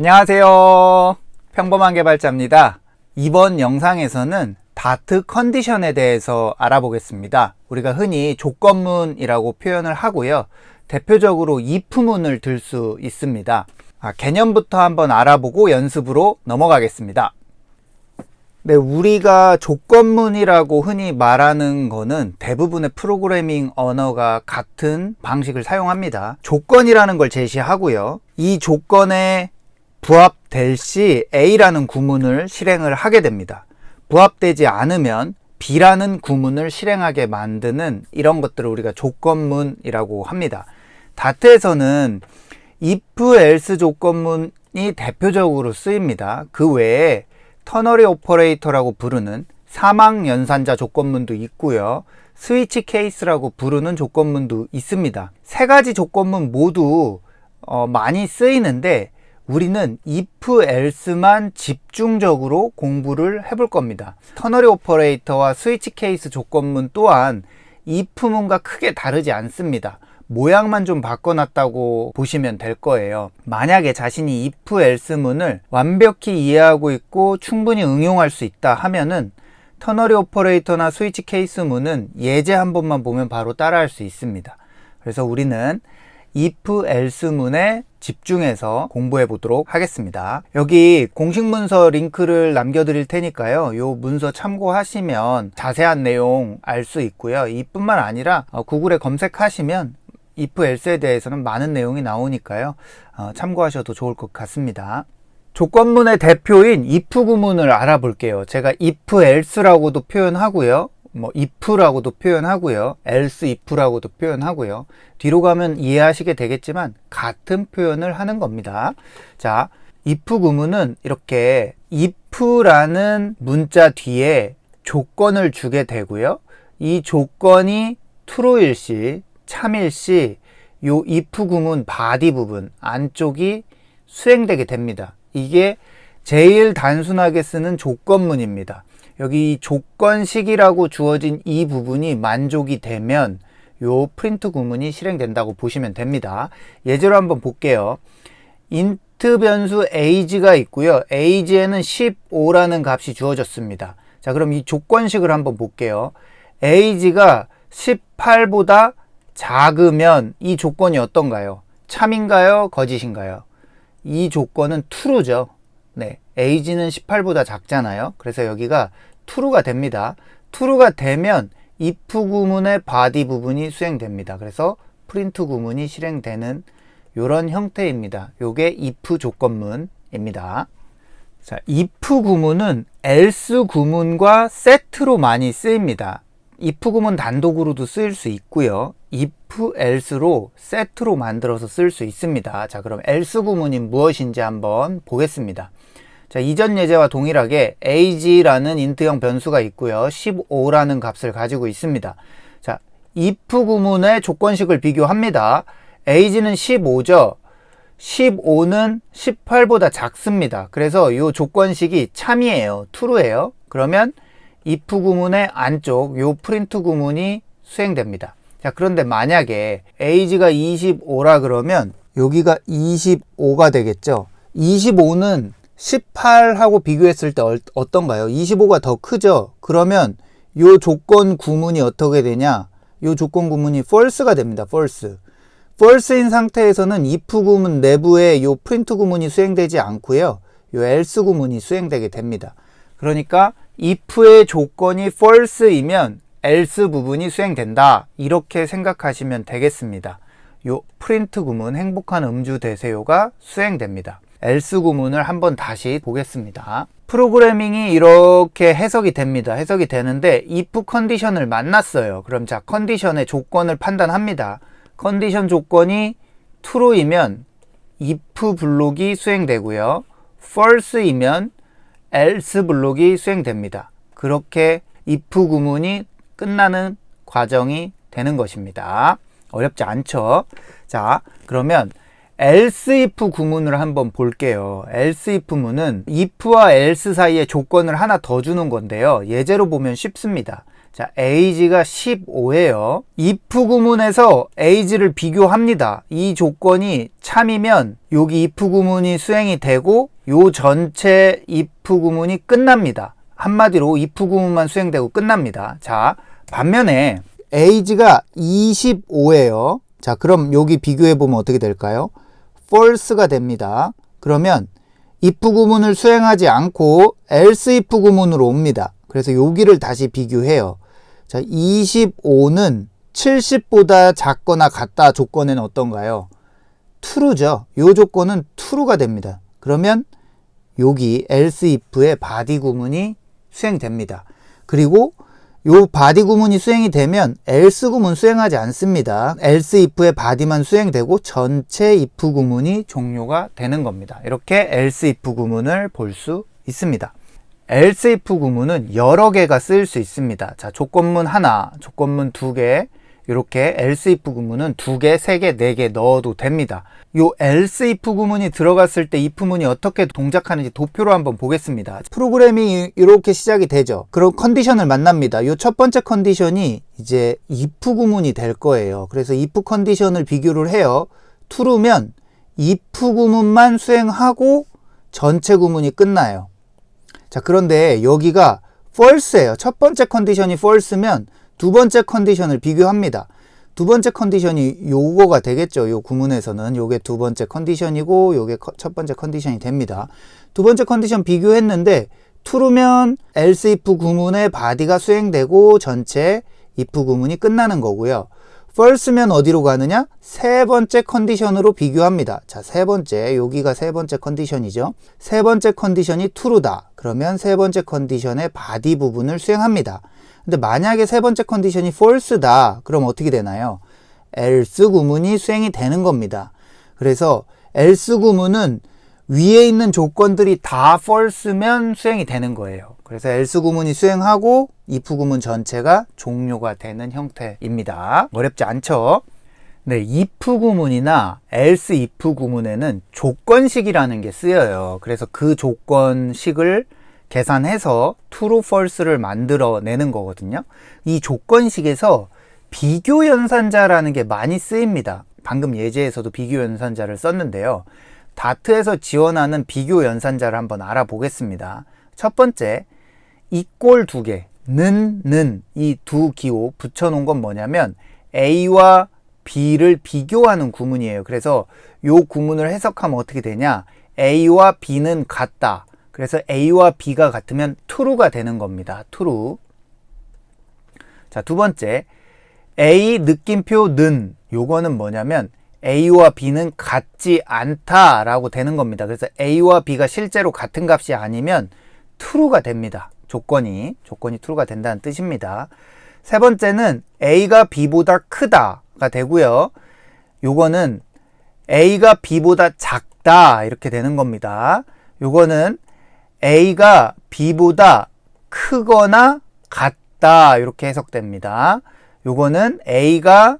안녕하세요. 평범한 개발자입니다. 이번 영상에서는 다트 컨디션에 대해서 알아보겠습니다. 우리가 흔히 조건문이라고 표현을 하고요. 대표적으로 if문을 들 수 있습니다. 아, 개념부터 한번 알아보고 연습으로 넘어가겠습니다. 네, 우리가 조건문이라고 흔히 말하는 거는 대부분의 프로그래밍 언어가 같은 방식을 사용합니다. 조건이라는 걸 제시하고요. 이 조건에 부합될 시 A라는 구문을 실행을 하게 됩니다. 부합되지 않으면 B라는 구문을 실행하게 만드는 이런 것들을 우리가 조건문이라고 합니다. 다트에서는 if else 조건문이 대표적으로 쓰입니다. 그 외에 터너리 오퍼레이터라고 부르는 사망 연산자 조건문도 있고요. 스위치 케이스라고 부르는 조건문도 있습니다. 세 가지 조건문 모두 어, 많이 쓰이는데 우리는 if else만 집중적으로 공부를 해볼 겁니다. 터너리 오퍼레이터와 스위치 케이스 조건문 또한 if문과 크게 다르지 않습니다. 모양만 좀 바꿔놨다고 보시면 될 거예요. 만약에 자신이 if else문을 완벽히 이해하고 있고 충분히 응용할 수 있다 하면은 터너리 오퍼레이터나 스위치 케이스 문은 예제 한 번만 보면 바로 따라할 수 있습니다. 그래서 우리는 if else문에 집중해서 공부해 보도록 하겠습니다. 여기 공식 문서 링크를 남겨드릴 테니까요. 요 문서 참고하시면 자세한 내용 알 수 있고요. 이뿐만 아니라 어, 구글에 검색하시면 if else에 대해서는 많은 내용이 나오니까요. 어, 참고하셔도 좋을 것 같습니다. 조건문의 대표인 if 구문을 알아볼게요. 제가 if else라고도 표현하고요. 뭐 if라고도 표현하고요. else if라고도 표현하고요. 뒤로 가면 이해하시게 되겠지만 같은 표현을 하는 겁니다. 자, if 구문은 이렇게 if라는 문자 뒤에 조건을 주게 되고요. 이 조건이 true일 시, 참일 시, 요 if 구문 바디 부분 안쪽이 수행되게 됩니다. 이게 제일 단순하게 쓰는 조건문입니다. 여기 조건식이라고 주어진 이 부분이 만족이 되면 요 프린트 구문이 실행된다고 보시면 됩니다. 예제로 한번 볼게요. 인트 변수 age가 있고요. age에는 15라는 값이 주어졌습니다. 자, 그럼 이 조건식을 한번 볼게요. age가 18보다 작으면 이 조건이 어떤가요? 참인가요? 거짓인가요? 이 조건은 true죠. 네. age는 18보다 작잖아요. 그래서 여기가 true가 됩니다. true가 되면 if 구문의 body 부분이 수행됩니다. 그래서 print 구문이 실행되는 이런 형태입니다. 요게 if 조건문입니다. 자, if 구문은 else 구문과 세트로 많이 쓰입니다. if 구문 단독으로도 쓰일 수 있고요. if else로 세트로 만들어서 쓸 수 있습니다. 자, 그럼 else 구문이 무엇인지 한번 보겠습니다. 자, 이전 예제와 동일하게 age라는 인트형 변수가 있고요. 15라는 값을 가지고 있습니다. 자, if 구문의 조건식을 비교합니다. age는 15죠. 15는 18보다 작습니다. 그래서 이 조건식이 참이에요. true예요. 그러면 if 구문의 안쪽 요 프린트 구문이 수행됩니다. 자, 그런데 만약에 age가 25라 그러면 여기가 25가 되겠죠. 25는 18하고 비교했을 때 어떤가요? 25가 더 크죠? 그러면 요 조건 구문이 어떻게 되냐? 요 조건 구문이 false가 됩니다. false. false인 상태에서는 if 구문 내부에 요 print 구문이 수행되지 않고요. 요 else 구문이 수행되게 됩니다. 그러니까 if의 조건이 false이면 else 부분이 수행된다. 이렇게 생각하시면 되겠습니다. 요 print 구문 행복한 음주 되세요가 수행됩니다. Else 구문을 한번 다시 보겠습니다. 프로그래밍이 이렇게 해석이 됩니다. 해석이 되는데 if 컨디션을 만났어요. 그럼 자 컨디션의 조건을 판단합니다. 컨디션 조건이 true이면 if 블록이 수행되고요. false이면 else 블록이 수행됩니다. 그렇게 if 구문이 끝나는 과정이 되는 것입니다. 어렵지 않죠? 자, 그러면 else if 구문을 한번 볼게요. else if문은 if와 else 사이에 조건을 하나 더 주는 건데요. 예제로 보면 쉽습니다. 자, age가 15예요. if 구문에서 age를 비교합니다. 이 조건이 참이면 여기 if 구문이 수행이 되고 요 전체 if 구문이 끝납니다. 한마디로 if 구문만 수행되고 끝납니다. 자, 반면에 age가 25예요. 자, 그럼 여기 비교해 보면 어떻게 될까요? False가 됩니다. 그러면 if 구문을 수행하지 않고 else if 구문으로 옵니다. 그래서 여기를 다시 비교해요. 자, 25는 70보다 작거나 같다 조건에는 어떤가요? true죠. 이 조건은 true가 됩니다. 그러면 여기 else if의 body 구문이 수행됩니다. 그리고 요 body 구문이 수행이 되면 else 구문 수행하지 않습니다. else if의 body만 수행되고 전체 if 구문이 종료가 되는 겁니다. 이렇게 else if 구문을 볼 수 있습니다. else if 구문은 여러 개가 쓰일 수 있습니다. 자, 조건문 하나, 조건문 두 개, 이렇게 else if 구문은 두 개, 세 개, 네 개 넣어도 됩니다. 요 else if 구문이 들어갔을 때 if문이 어떻게 동작하는지 도표로 한번 보겠습니다. 프로그램이 이렇게 시작이 되죠. 그런 컨디션을 만납니다. 요 첫 번째 컨디션이 이제 if 구문이 될 거예요. 그래서 if 컨디션을 비교를 해요. true면 if 구문만 수행하고 전체 구문이 끝나요. 자, 그런데 여기가 false예요. 첫 번째 컨디션이 false면 두 번째 컨디션을 비교합니다. 두 번째 컨디션이 요거가 되겠죠. 요 구문에서는 요게 두 번째 컨디션이고 요게 커- 첫 번째 컨디션이 됩니다. 두 번째 컨디션 비교했는데 true면 else if 구문의 body가 수행되고 전체 if 구문이 끝나는 거고요. False면 어디로 가느냐? 세 번째 컨디션으로 비교합니다. 자, 세 번째, 여기가 세 번째 컨디션이죠. 세 번째 컨디션이 true다. 그러면 세 번째 컨디션의 body 부분을 수행합니다. 근데 만약에 세 번째 컨디션이 false다. 그럼 어떻게 되나요? else 구문이 수행이 되는 겁니다. 그래서 else 구문은 위에 있는 조건들이 다 false면 수행이 되는 거예요. 그래서 else 구문이 수행하고 if 구문 전체가 종료가 되는 형태입니다. 어렵지 않죠? 네, if 구문이나 else if 구문에는 조건식이라는 게 쓰여요. 그래서 그 조건식을 계산해서 true, false를 만들어내는 거거든요. 이 조건식에서 비교 연산자라는 게 많이 쓰입니다. 방금 예제에서도 비교 연산자를 썼는데요. 다트에서 지원하는 비교 연산자를 한번 알아보겠습니다. 첫 번째, 이꼴 두 개, 는, 는, 이 두 기호 붙여놓은 건 뭐냐면 A와 B를 비교하는 구문이에요. 그래서 요 구문을 해석하면 어떻게 되냐? A와 B는 같다. 그래서 A와 B가 같으면 true가 되는 겁니다. true. 자, 두 번째. A 느낌표 는 요거는 뭐냐면 A와 B는 같지 않다라고 되는 겁니다. 그래서 A와 B가 실제로 같은 값이 아니면 true가 됩니다. 조건이 조건이 true가 된다는 뜻입니다. 세 번째는 A가 B보다 크다가 되고요. 요거는 A가 B보다 작다 이렇게 되는 겁니다. 요거는 A가 B보다 크거나 같다 이렇게 해석됩니다. 요거는 A가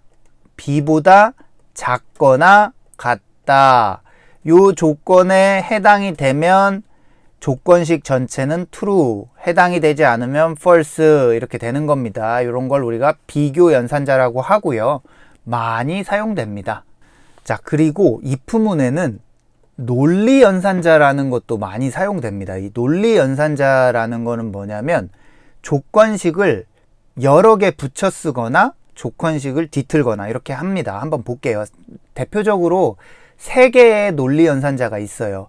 B보다 작거나 같다. 요 조건에 해당이 되면 조건식 전체는 true, 해당이 되지 않으면 false 이렇게 되는 겁니다. 이런 걸 우리가 비교 연산자라고 하고요. 많이 사용됩니다. 자, 그리고 if문에는 논리 연산자라는 것도 많이 사용됩니다. 이 논리 연산자라는 거는 뭐냐면 조건식을 여러 개 붙여 쓰거나 조건식을 뒤틀거나 이렇게 합니다. 한번 볼게요. 대표적으로 세 개의 논리 연산자가 있어요.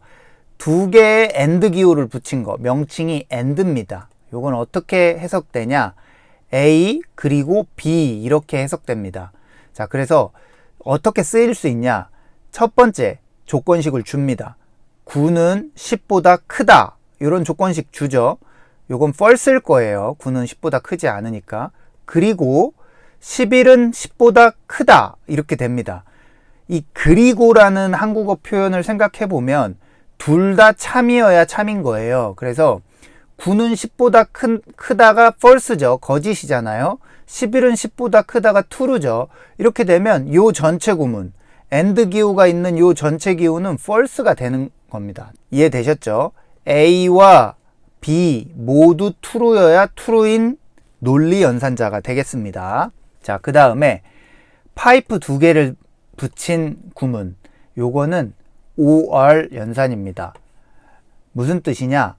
두 개의 and 기호를 붙인 거 명칭이 and입니다. 요건 어떻게 해석되냐? A 그리고 B 이렇게 해석됩니다. 자, 그래서 어떻게 쓰일 수 있냐? 첫 번째 조건식을 줍니다. 9는 10보다 크다. 이런 조건식 주죠. 요건 false일 거예요. 9는 10보다 크지 않으니까. 그리고 11은 10보다 크다. 이렇게 됩니다. 이 그리고라는 한국어 표현을 생각해 보면 둘 다 참이어야 참인 거예요. 그래서 9는 10보다 큰, 크다가 false죠. 거짓이잖아요. 11은 10보다 크다가 true죠. 이렇게 되면 요 전체 구문, and 기호가 있는 요 전체 기호는 false가 되는 겁니다. 이해되셨죠? A와 B 모두 true여야 true인 논리 연산자가 되겠습니다. 자, 그 다음에 파이프 두 개를 붙인 구문. 요거는 OR 연산입니다. 무슨 뜻이냐?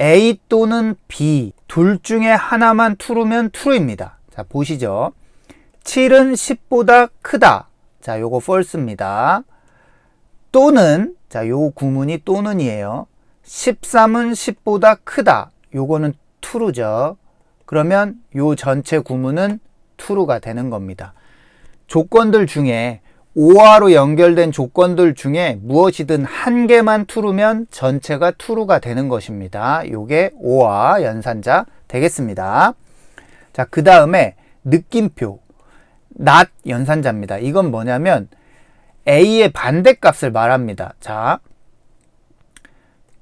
A 또는 B 둘 중에 하나만 true면 true입니다. 자, 보시죠. 7은 10보다 크다. 자, 요거 false입니다. 또는 자, 요 구문이 또는이에요. 13은 10보다 크다. 요거는 true죠. 그러면 요 전체 구문은 true가 되는 겁니다. 조건들 중에 OR로 연결된 조건들 중에 무엇이든 한 개만 true면 전체가 true가 되는 것입니다. 요게 OR 연산자 되겠습니다. 자, 그 다음에 느낌표. not 연산자입니다. 이건 뭐냐면 A의 반대값을 말합니다. 자,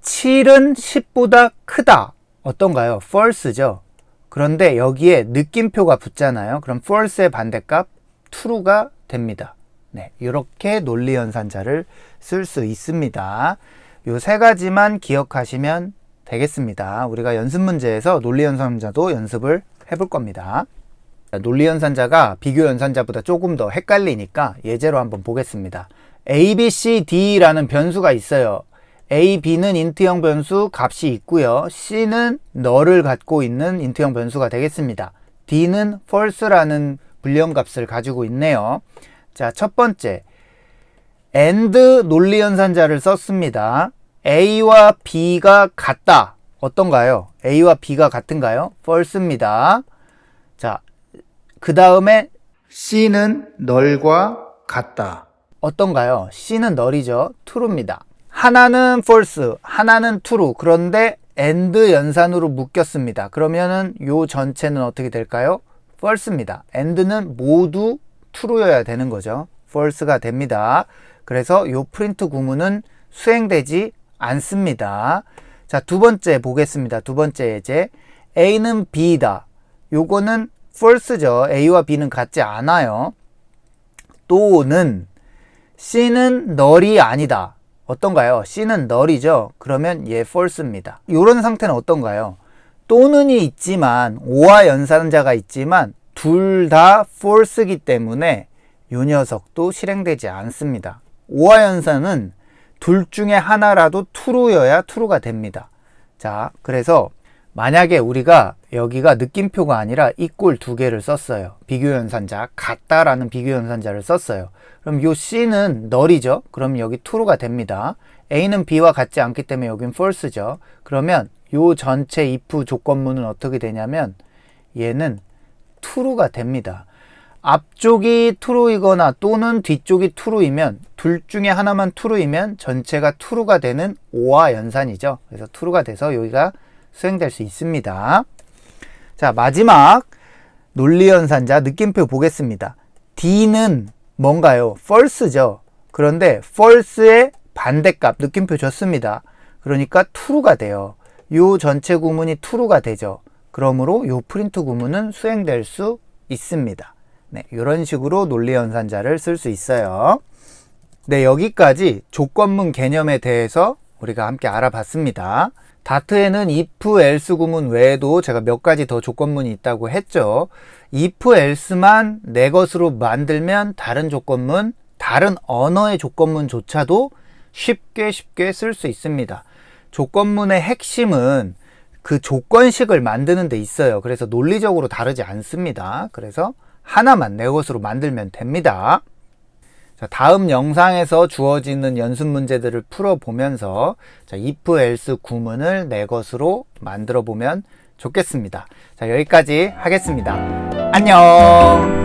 7은 10보다 크다. 어떤가요? false죠. 그런데 여기에 느낌표가 붙잖아요. 그럼 false의 반대값 true가 됩니다. 네, 이렇게 논리 연산자를 쓸 수 있습니다. 요 세 가지만 기억하시면 되겠습니다. 우리가 연습 문제에서 논리 연산자도 연습을 해볼 겁니다. 논리 연산자가 비교 연산자보다 조금 더 헷갈리니까 예제로 한번 보겠습니다. A, B, C, D라는 변수가 있어요. A, B는 인트형 변수 값이 있고요. C는 너를 갖고 있는 인트형 변수가 되겠습니다. D는 false라는 불리형 값을 가지고 있네요. 자, 첫 번째. AND 논리 연산자를 썼습니다. A와 B가 같다. 어떤가요? A와 B가 같은가요? false입니다. 자, 그 다음에 C는 널과 같다. 어떤가요? C는 널이죠. true입니다. 하나는 false, 하나는 true. 그런데 and 연산으로 묶였습니다. 그러면은 요 전체는 어떻게 될까요? false입니다. and는 모두 true여야 되는 거죠. false가 됩니다. 그래서 요 프린트 구문은 수행되지 않습니다. 자, 두 번째 보겠습니다. 두 번째 예제. A는 B다. 요거는 false죠. A와 B는 같지 않아요. 또는 C는 널이 아니다. 어떤가요? C는 널이죠. 그러면 얘 false입니다. 이런 상태는 어떤가요? 또는이 있지만 O와 연산자가 있지만 둘 다 false이기 때문에 이 녀석도 실행되지 않습니다. O와 연산은 둘 중에 하나라도 true여야 true가 됩니다. 자, 그래서 만약에 우리가 여기가 느낌표가 아니라 이꼴 두 개를 썼어요. 비교연산자, 같다라는 비교연산자를 썼어요. 그럼 요 C는 널이죠. 그럼 여기 true가 됩니다. A는 B와 같지 않기 때문에 여긴 false죠. 그러면 요 전체 if 조건문은 어떻게 되냐면 얘는 true가 됩니다. 앞쪽이 true이거나 또는 뒤쪽이 true이면 둘 중에 하나만 true이면 전체가 true가 되는 O와 연산이죠. 그래서 true가 돼서 여기가 수행될 수 있습니다. 자, 마지막 논리 연산자 느낌표 보겠습니다. D는 뭔가요? false죠. 그런데 false의 반대값 느낌표 줬습니다. 그러니까 true가 돼요. 요 전체 구문이 true가 되죠. 그러므로 요 프린트 구문은 수행될 수 있습니다. 네, 이런 식으로 논리 연산자를 쓸 수 있어요. 네, 여기까지 조건문 개념에 대해서 우리가 함께 알아봤습니다. 다트에는 if, else 구문 외에도 제가 몇 가지 더 조건문이 있다고 했죠. if, else만 내 것으로 만들면 다른 조건문, 다른 언어의 조건문조차도 쉽게 쉽게 쓸 수 있습니다. 조건문의 핵심은 그 조건식을 만드는 데 있어요. 그래서 논리적으로 다르지 않습니다. 그래서 하나만 내 것으로 만들면 됩니다. 자, 다음 영상에서 주어지는 연습 문제들을 풀어보면서 자, if, else 구문을 내 것으로 만들어 보면 좋겠습니다. 자, 여기까지 하겠습니다. 안녕!